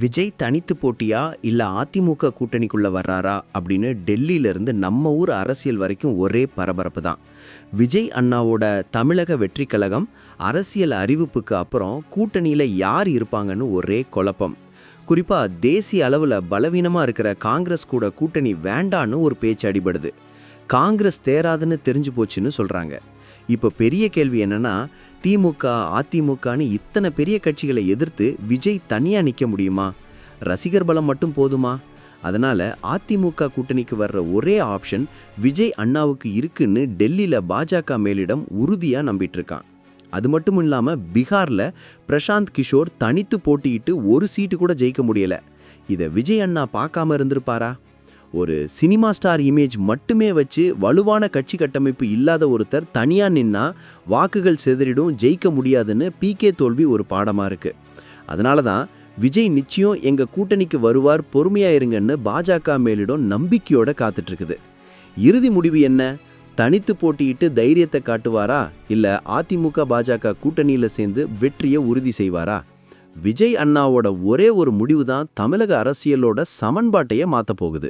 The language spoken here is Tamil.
விஜய் தனித்து போட்டியா இல்லை அதிமுக கூட்டணிக்குள்ளே வர்றாரா அப்படின்னு டெல்லியில இருந்து நம்ம ஊர் அரசியல் வரைக்கும் ஒரே பரபரப்பு தான். விஜய் அண்ணாவோட தமிழக வெற்றி கழகம் அரசியல் அறிவிப்புக்கு அப்புறம் கூட்டணியில் யார் இருப்பாங்கன்னு ஒரே குழப்பம். குறிப்பாக தேசிய அளவில் பலவீனமாக இருக்கிற காங்கிரஸ் கூட கூட்டணி வேண்டான்னு ஒரு பேச்சு அடிபடுது. காங்கிரஸ் தேராதுன்னு தெரிஞ்சு போச்சுன்னு சொல்கிறாங்க இப்போ பெரிய கேள்வி என்னென்னா திமுக அதிமுகன்னு இத்தனை பெரிய கட்சிகளை எதிர்த்து விஜய் தனியாக நிற்க முடியுமா? ரசிகர் பலம் மட்டும் போதுமா? அதனால் அதிமுக கூட்டணிக்கு வர்ற ஒரே ஆப்ஷன் விஜய் அண்ணாவுக்கு இருக்குன்னு டெல்லியில் பாஜக மேலிடம் உறுதியாக நம்பிட்டு இருக்கான் அது மட்டும் இல்லாமல் பீகாரில் பிரசாந்த் கிஷோர் தனித்து போட்டியிட்டு ஒரு சீட்டு கூட ஜெயிக்க முடியலை. இதை விஜய் அண்ணா பார்க்காம இருந்திருப்பாரா? ஒரு சினிமா ஸ்டார் இமேஜ் மட்டுமே வச்சு வலுவான கட்சி கட்டமைப்பு இல்லாத ஒருத்தர் தனியாக நின்னா வாக்குகள் சிதறிடும் ஜெயிக்க முடியாதுன்னு பிகே தோல்வி ஒரு பாடமாக இருக்கு. அதனால தான் விஜய் நிச்சயம் எங்கள் கூட்டணிக்கு வருவார் பொறுமையாக இருங்கன்னு பாஜக மேலிடம் நம்பிக்கையோட காத்துட்ருக்குது. இறுதி முடிவு என்ன? தனித்து போட்டியிட்டு தைரியத்தை காட்டுவாரா? இல்லை அதிமுக பாஜக கூட்டணியில் சேர்ந்து வெற்றியை உறுதி செய்வாரா? விஜய் அண்ணாவோட ஒரே ஒரு முடிவு தான் தமிழக அரசியலோட சமன்பாட்டையே மாற்ற போகுது.